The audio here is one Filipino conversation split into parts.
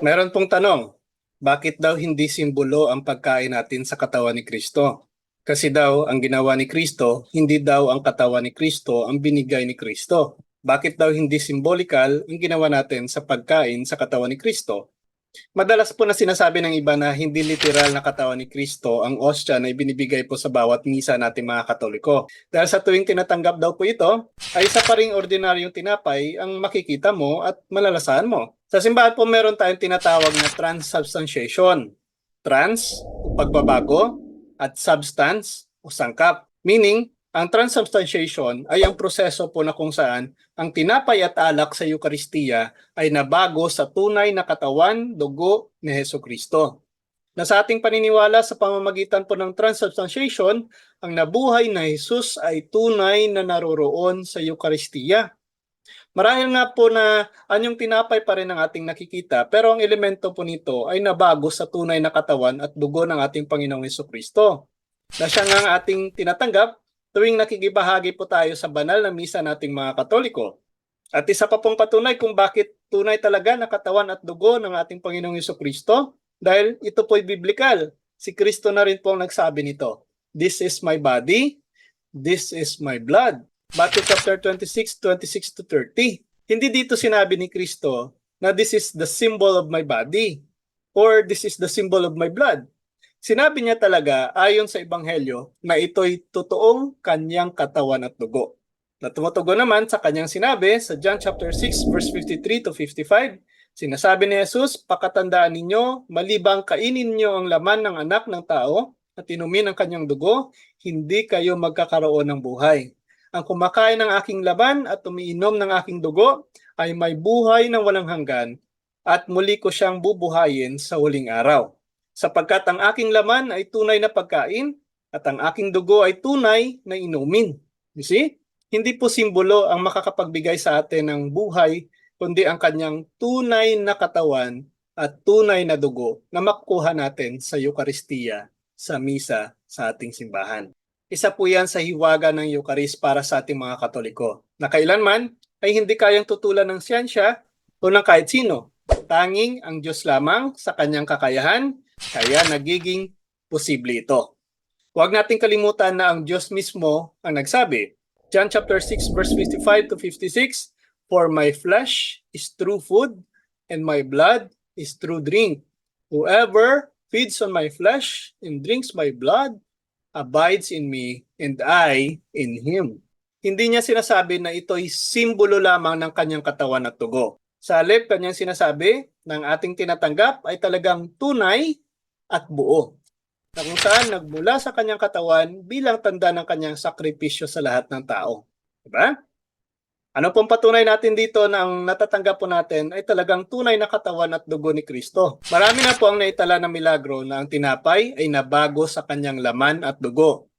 Meron pong tanong, bakit daw hindi simbolo ang pagkain natin sa katawan ni Kristo? Kasi daw ang ginawa ni Kristo, hindi daw ang katawan ni Kristo ang binigay ni Kristo. Bakit daw hindi symbolika ang ginawa natin sa pagkain sa katawan ni Kristo? Madalas po na sinasabi ng iba na hindi literal na katawan ni Kristo ang ostya na ibinibigay po sa bawat misa nating mga Katoliko. Dahil sa tuwing tinatanggap daw po ito, ay isa pa ring ordinaryong tinapay ang makikita mo at malalasahan mo. Sa simbahan po meron tayong tinatawag na transubstantiation. Trans, pagbabago, at substance o sangkap. Meaning, ang transubstantiation ay ang proseso po na kung saan ang tinapay at alak sa Eukaristiya ay nabago sa tunay na katawan, dugo ni Heso Kristo. Na sa ating paniniwala sa pamamagitan po ng transubstantiation, ang nabuhay na Jesus ay tunay na naroroon sa Eukaristiya. Marahil nga po na anyong tinapay pa rin ang ating nakikita, pero ang elemento po nito ay nabago sa tunay na katawan at dugo ng ating Panginoong Heso Kristo. Na siya nga ang ating tinatanggap tuwing nakikibahagi po tayo sa banal na misa nating mga Katoliko. At isa pa pong patunay kung bakit tunay talaga na katawan at dugo ng ating Panginoong Heso Kristo dahil ito po'y biblikal. Si Kristo na rin po ang nagsabi nito. This is my body, this is my blood. Matthew chapter 26, 26 to 30. Hindi dito sinabi ni Kristo na this is the symbol of my body or this is the symbol of my blood. Sinabi niya talaga ayon sa Ebanghelyo na ito'y totoong kanyang katawan at dugo. Na tumutugon naman sa kanyang sinabi sa John chapter 6 verse 53 to 55, sinasabi ni Jesus, pakatandaan ninyo, malibang kainin niyo ang laman ng anak ng tao at inumin ang kanyang dugo, hindi kayo magkakaroon ng buhay. Ang kumakain ng aking laman at umiinom ng aking dugo ay may buhay ng walang hanggan at muli ko siyang bubuhayin sa huling araw sapagkat ang aking laman ay tunay na pagkain at ang aking dugo ay tunay na inumin. You see? Hindi po simbolo ang makakapagbigay sa atin ng buhay, kundi ang kanyang tunay na katawan at tunay na dugo na makukuha natin sa Eukaristiya, sa misa, sa ating simbahan. Isa po yan sa hiwaga ng Eucharist para sa ating mga Katoliko, na kailanman ay hindi kayang tutulan ng siyensya o ng kahit sino. Tanging ang Diyos lamang sa kanyang kakayahan kaya nagiging posible ito. Huwag nating kalimutan na ang Diyos mismo ang nagsabi. John chapter 6 verse 55 to 56, For my flesh is true food and my blood is true drink. Whoever feeds on my flesh and drinks my blood abides in me and I in him. Hindi niya sinasabi na ito'y simbolo lamang ng kanyang katawan at tugo. Sa halip, kanyang sinasabi ng ating tinatanggap ay talagang tunay at buo na kung saan nagmula sa kanyang katawan bilang tanda ng kanyang sakripisyo sa lahat ng tao. Diba? Ano pong patunay natin dito na ang natatanggap po natin ay talagang tunay na katawan at dugo ni Kristo. Marami na po ang naitala ng milagro na ang tinapay ay nabago sa kanyang laman at dugo.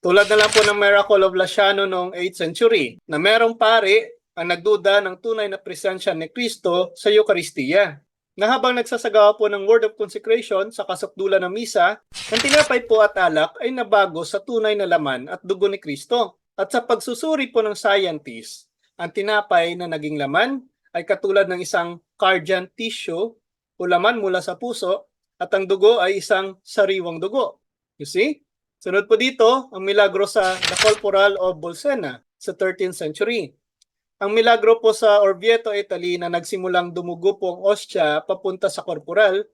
Tulad na lang po ng miracle of Lasciano noong 8th century na merong pare ang nagduda ng tunay na presensya ni Kristo sa Eukaristiya na habang nagsasagawa po ng word of consecration sa kasukdulan ng misa, ang tinapay po at alak ay nabago sa tunay na laman at dugo ni Kristo. At sa pagsusuri po ng scientist, ang tinapay na naging laman ay katulad ng isang cardian tissue o laman mula sa puso at ang dugo ay isang sariwang dugo. You see? Sunod po dito, ang milagro sa The Corporal of Bolsena sa 13th century. Ang milagro po sa Orvieto, Italy na nagsimulang dumugo po ang ostya papunta sa korporal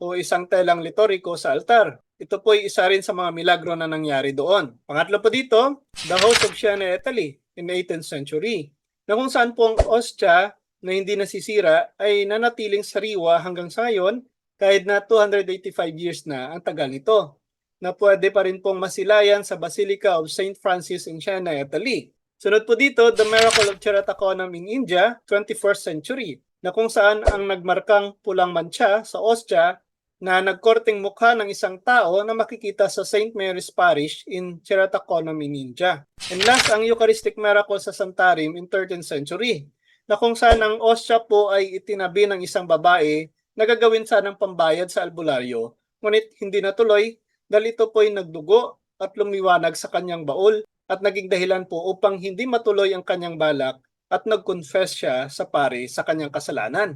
o isang telang litoriko sa altar. Ito po ay isa rin sa mga milagro na nangyari doon. Pangatlo po dito, the host of Siena, Italy in 18th century na kung saan po ang ostya na hindi nasisira ay nanatiling sariwa hanggang sa ngayon kahit na 285 years na ang tagal nito na pwede pa rin pong masilayan sa Basilica of St. Francis in Siena, Italy. Sunod po dito, The Miracle of Chiratakonam in India, 21st century, na kung saan ang nagmarkang pulang mancha sa ostya na nagkorting mukha ng isang tao na makikita sa St. Mary's Parish in Chiratakonam in India. And last, ang Eucharistic Miracle sa Santarim in 13th century, na kung saan ang ostya po ay itinabi ng isang babae na gagawin sanang pambayad sa albularyo, ngunit hindi natuloy dahil ito po ay nagdugo at lumiwanag sa kanyang baul at naging dahilan po upang hindi matuloy ang kanyang balak at nag-confess siya sa pare sa kanyang kasalanan.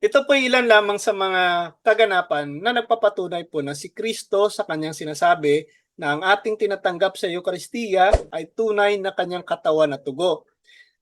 Ito po ilan lamang sa mga kaganapan na nagpapatunay po na si Kristo sa kanyang sinasabi na ang ating tinatanggap sa Eukaristiya ay tunay na kanyang katawan at tugo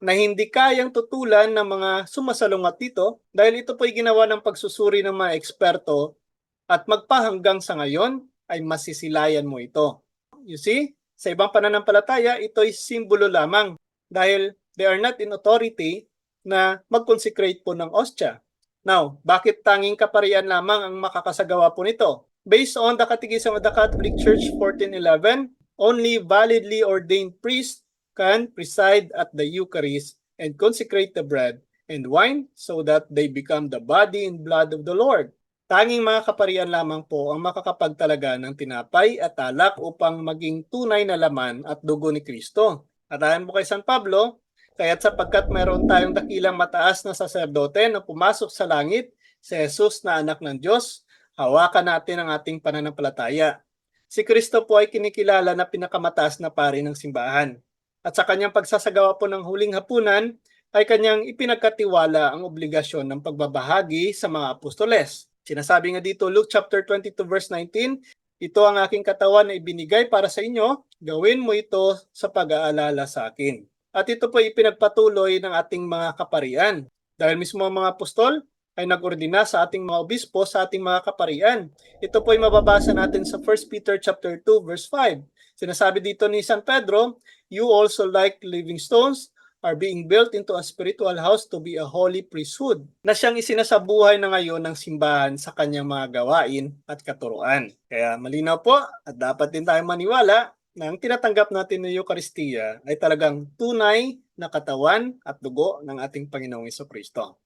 na hindi kayang tutulan ng mga sumasalungat dito dahil ito po ay ginawa ng pagsusuri ng mga eksperto at magpahanggang sa ngayon ay masisilayan mo ito. You see, sa ibang pananampalataya, ito ay simbolo lamang dahil they are not in authority na mag-consecrate po ng ostya. Now, bakit tanging kaparian lamang ang makakasagawa po nito? Based on the Catechism of the Catholic Church 1411, only validly ordained priests can preside at the Eucharist and consecrate the bread and wine so that they become the body and blood of the Lord. Tanging mga kaparian lamang po ang makakapagtalaga ng tinapay at alak upang maging tunay na laman at dugo ni Kristo. At ayon po kay San Pablo, kaya't sapagkat mayroon tayong dakilang mataas na saserdote na pumasok sa langit, si Jesus na anak ng Diyos, hawakan natin ang ating pananampalataya. Si Kristo po ay kinikilala na pinakamataas na pari ng simbahan. At sa kanyang pagsasagawa po ng huling hapunan, ay kanyang ipinagkatiwala ang obligasyon ng pagbabahagi sa mga apostoles. Sinasabi nga dito Luke chapter 22 verse 19, ito ang aking katawan na ibinigay para sa inyo, gawin mo ito sa pag-aalala sa akin. At ito po ipinagpatuloy ng ating mga kaparian. Dahil mismo ang mga apostol ay nag-ordina sa ating mga obispo, sa ating mga kaparian. Ito po ay mababasa natin sa 1 Peter chapter 2 verse 5. Sinasabi dito ni San Pedro, you also like living stones are being built into a spiritual house to be a holy priesthood na siyang isinasabuhay na ngayon ng simbahan sa kanyang mga gawain at katuruan. Kaya malinaw po at dapat din tayong maniwala na ang tinatanggap natin ng Eucharistia ay talagang tunay na katawan at dugo ng ating Panginoong Kristo.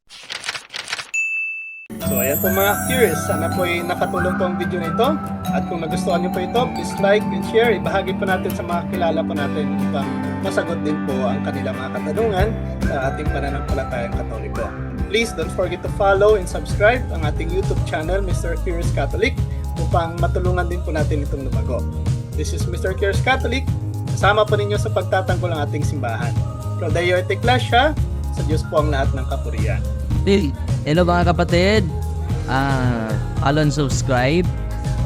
So ayan po mga curious, sana po ay nakatulong po ang video na ito. At kung nagustuhan niyo po ito, please like and share. Ibahagi po natin sa mga kilala po natin upang masagot din po ang kanilang mga katanungan sa ating pananampalatayang katoliko. Please don't forget to follow and subscribe ang ating YouTube channel, Mr. Curious Catholic, upang matulungan din po natin itong lumago. This is Mr. Curious Catholic. Kasama po ninyo sa pagtatanggol ng ating simbahan. Pro Deo et Ecclesia, sa Diyos po ang lahat ng kapurian. Hello mga kapatid. Ah, follow and subscribe.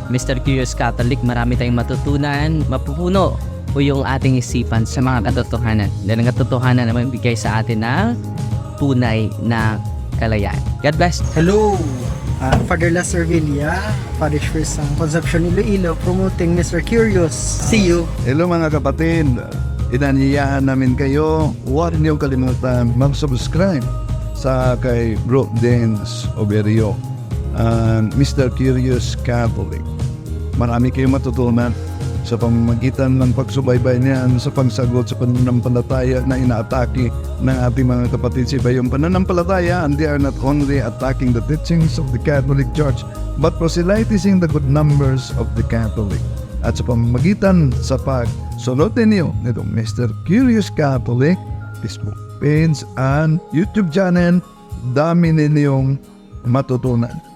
Mr. Curious Catholic, marami tayong matutunan, mapupuno po yung ating isipan sa mga katotohanan. Dahil ang katotohanan naman bigay sa atin ng tunay na kalayaan. God bless. Hello, uh, Father Lester Villa, Parish Priest ng Concepcion Iloilo, promoting Mr. Curious. See you. Hello mga kapatid, inanyayahan namin kayo, huwag niyo kalimutan mag-subscribe sa kay Bro Dance Oberio and Mr. Curious Catholic. Marami kayong matutunan sa pamamagitan ng pagsubaybay niyan sa pagsagot sa pananampalataya na inaatake ng ating mga kapatid sa iba pananampalataya and they are not only attacking the teachings of the Catholic Church but proselytizing the good numbers of the Catholic at sa pamamagitan sa pagsunod ninyo nitong Mr. Curious Catholic Facebook page and YouTube channel, dami ninyong matutunan.